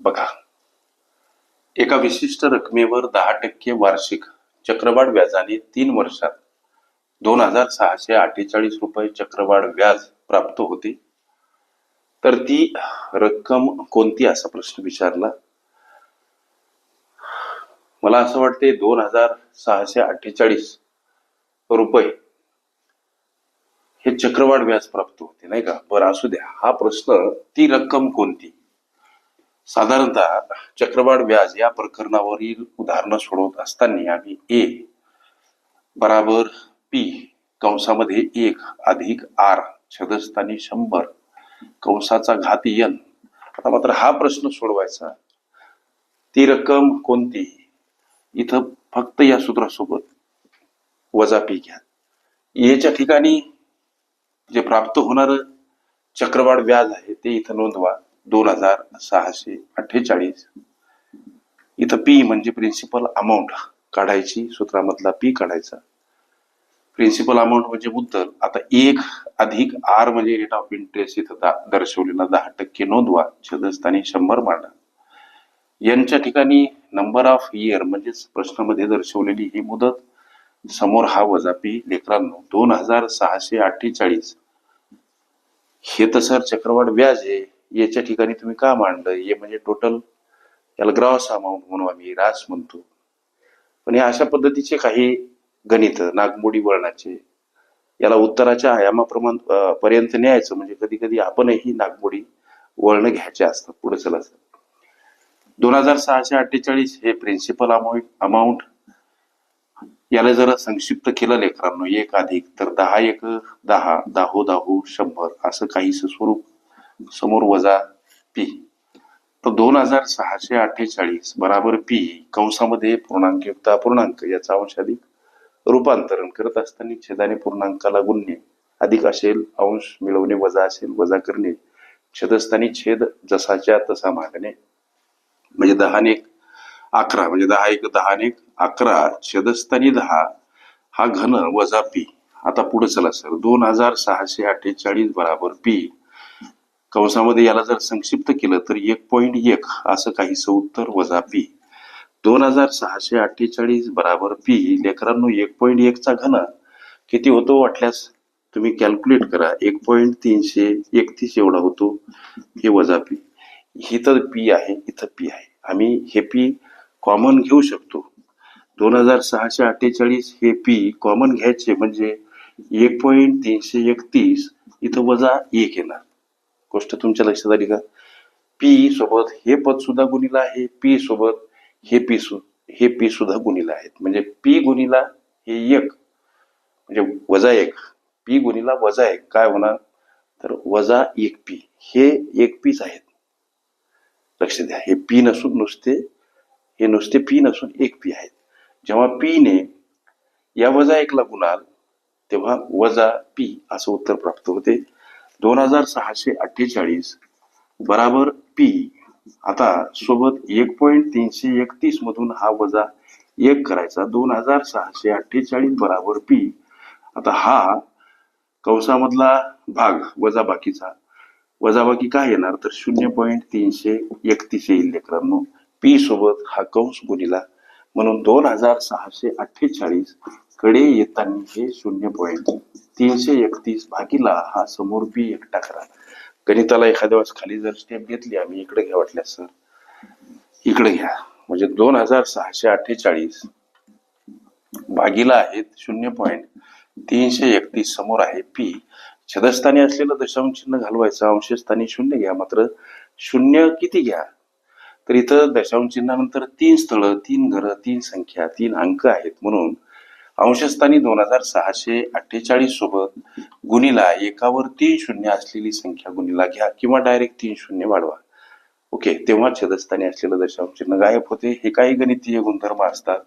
बघा. एका विशिष्ट रकमेवर दहा टक्के वार्षिक चक्रवाढ व्याजाने तीन वर्षात दोन हजार सहाशे अठ्ठेचाळीस रुपये चक्रवाढ व्याज प्राप्त होते. तर ती रक्कम कोणती? असा प्रश्न विचारला. मला असं वाटते दोन हजार सहाशे अठ्ठेचाळीस रुपये हे चक्रवाढ व्याज प्राप्त होते नाही का? बरं असू द्या. हा प्रश्न ती रक्कम कोणती? साधारणतः चक्रवाढ व्याज या प्रकरणावरील उदाहरणं सोडवत असताना आम्ही ए बराबर पी कंसामध्ये एक अधिक आर छदस्थानी शंभर कंसाचा घात यन आता मात्र हा प्रश्न सोडवायचा. ती रक्कम कोणती? इथं फक्त या सूत्रासोबत वजा पी घ्या. येच्या ठिकाणी जे प्राप्त होणार चक्रवाढ व्याज आहे ते इथं नोंदवा. दोन हजार सहाशे अठ्ठेचाळीस. इथं पी म्हणजे प्रिन्सिपल अमाऊंट काढायची सूत्रामधला पी काढायचा. प्रिन्सिपल अमाऊंट म्हणजे मुद्दल. आता एक अधिक आर म्हणजे रेट ऑफ इंटरेस्ट इथं दर्शवलेला दहा टक्के नोंदवा छदस्थानी शंभर मांडा. यांच्या ठिकाणी नंबर ऑफ इयर म्हणजेच प्रश्नामध्ये दर्शवलेली ही मुदत समोर हा वजा पी लेकरांनो दोन हजार सहाशे अठ्ठेचाळीस. हे तर सर चक्रवाढ व्याज आहे. याच्या ठिकाणी तुम्ही का मांडलं? हे म्हणजे टोटल याला ग्रॉस अमाऊंट म्हणून आम्ही रास म्हणतो. पण या अशा पद्धतीचे काही गणित नागमोडी वळणाचे याला उत्तराच्या आयामाप्रमाण पर्यंत न्यायचं. म्हणजे कधी कधी आपणही नागमोडी वळणं घ्यायचे असतात. पुढे चला दोन हजार सहाशे अठ्ठेचाळीस हे प्रिन्सिपल अमाऊंट अमाऊंट याला जरा संक्षिप्त केलं लेकरांनो. एक अधिक तर दहा एक दहा दाहो दाहो शंभर असं काहीच स्वरूप. समोर वजा पी तर दोन हजार सहाशे अठ्ठेचाळीस बराबर पी कंसामध्ये पूर्णांक युक्त अपूर्णांक याचा अंश अधिक रूपांतरण करत असताना छेदाने पूर्णांकाला गुणणे. अधिक असेल अंश मिळवणे वजा असेल वजा करणे. छेदस्थानी छेद जसाच्या तसा मागणे. म्हणजे दहाने एक अकरा. म्हणजे दहा एक दहाने एक अकरा. छेदस्थानी दहा. हा घन वजा पी आता पुढे चला सर. दोन हजार सहाशे अठ्ठेचाळीस बराबर पी कंसामध्ये याला जर संक्षिप्त केलं तर एक पॉईंट एक असं काहीसं उत्तर वजा पी दोन हजार सहाशे अठ्ठेचाळीस बराबर पी लेकरांनो एक पॉईंट एकचा घन. किती होतो वाटल्यास? तुम्ही कॅल्क्युलेट करा. एक पॉईंट तीनशे एकतीस एवढा होतो. हे वजा पी इथं पी आहे इथं पी आहे. आम्ही हे पी कॉमन घेऊ शकतो. दोन हजार सहाशे अठ्ठेचाळीस हे पी कॉमन घ्यायचे म्हणजे एक पॉईंट तीनशे एकतीस इथं वजा एक येणार. गोष्ट तुमच्या लक्षात आली का? पी सोबत हे पद सुद्धा गुणिला आहे पी सोबत हे पी सु हे पी सुद्धा गुणिला आहेत. म्हणजे पी गुणिला हे एक म्हणजे वजा एक. पी गुणिला वजा एक. काय होणार? तर वजा एक पी. हे एक पीच आहेत. लक्ष द्या हे पी नसून नुसते हे नुसते पी नसून एक पी आहेत. जेव्हा पी ने या वजा एकला गुणाल तेव्हा वजा पी असं उत्तर प्राप्त होते. दोन हजार सहाशे अठ्ठेचाळीस. बराबर पी आता सोबत एक पॉईंट तीनशे एकतीस मधून हा वजा एक करायचा. दोन हजार सहाशे अठ्ठेचाळीस बराबर पी आता हा कंसामधला भाग वजा बाकीचा वजाबाकी काय येणार? तर शून्य पॉईंट तीनशे एकतीस येईल लेकरांनो. पी सोबत हा कंस गुणिला. म्हणून दोन हजार सहाशे अठ्ठेचाळीसकडे येताना हे शून्य पॉईंट तीनशे एकतीस भागीला हा समोर पी एकटा करा गणिताला एखाद्या वेळेस खाली जर स्टेप घेतली आम्ही इकडे घ्या वाटल्यास सर इकडे घ्या. म्हणजे दोन हजार सहाशे अठ्ठेचाळीस भागीला आहेत शून्य पॉईंट तीनशे एकतीस समोर आहे पी छदस्थानी असलेलं दशांश चिन्ह घालवायचं अंशस्थानी शून्य घ्या मात्र शून्य किती घ्या? तर इथं दशांश चिन्हानंतर तीन स्थळं तीन घरं तीन संख्या तीन अंक आहेत म्हणून अंशस्थानी दोन हजार सहाशे अठ्ठेचाळीस सोबत गुणीला एकावर तीन शून्य असलेली संख्या गुणीला घ्या किंवा डायरेक्ट तीन शून्य वाढवा. ओके तेव्हा छेदस्थानी असलेलं दशांश चिन्ह गायब होते. हे काही गणितीय गुणधर्म असतात.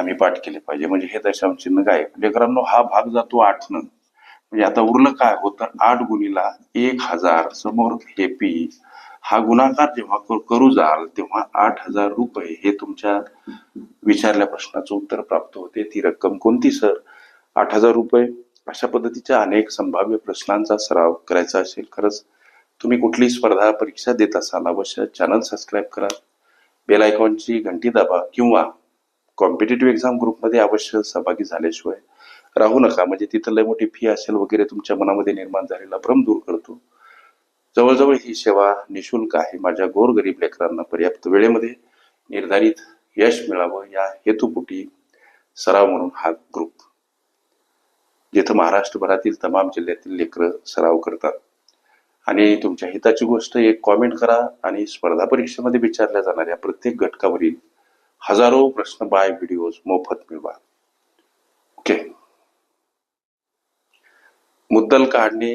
आम्ही पाठ केले पाहिजे. म्हणजे हे दशांश चिन्ह गायब. लेकरांनो हा भाग जातो आठ न म्हणजे आता उरलं काय होतं? आठ गुणीला एक हजार. समोर हे पी. हा गुणाकार जेव्हा कर- करू जाल तेव्हा आठ हजार रुपये हे तुमच्या विचारल्या प्रश्नाचं उत्तर प्राप्त होते. ती रक्कम कोणती सर? आठ हजार रुपये? अशा पद्धतीच्या अनेक संभाव्य प्रश्नांचा सराव करायचा असेल. खरंच तुम्ही कुठली स्पर्धा परीक्षा देत असाल अवश्य चॅनल सबस्क्राईब करा. बेल आयकॉनची घंटी दाबा किंवा कॉम्पिटेटिव्ह एक्झाम ग्रुपमध्ये अवश्य सहभागी झाल्याशिवाय राहू नका. म्हणजे तिथं लय मोठी फी असेल वगैरे तुमच्या मनामध्ये निर्माण झालेला भ्रम दूर करतो. जवळजवळ ही सेवा निशुल्क आहे. माझ्या गोरगरीब लेकरांना पर्याप्त वेळेमध्ये निर्धारित यश मिळावं या हेतुपुटी सराव म्हणून हा ग्रुप जिथं महाराष्ट्रभरातील तमाम जिल्ह्यातील लेकरं सराव करतात. आणि तुमच्या हिताची गोष्ट एक कॉमेंट करा आणि स्पर्धा परीक्षेमध्ये विचारल्या जाणाऱ्या प्रत्येक घटकावरील हजारो प्रश्न बाय व्हिडिओज मोफत मिळवा. ओके मुद्दल काढणे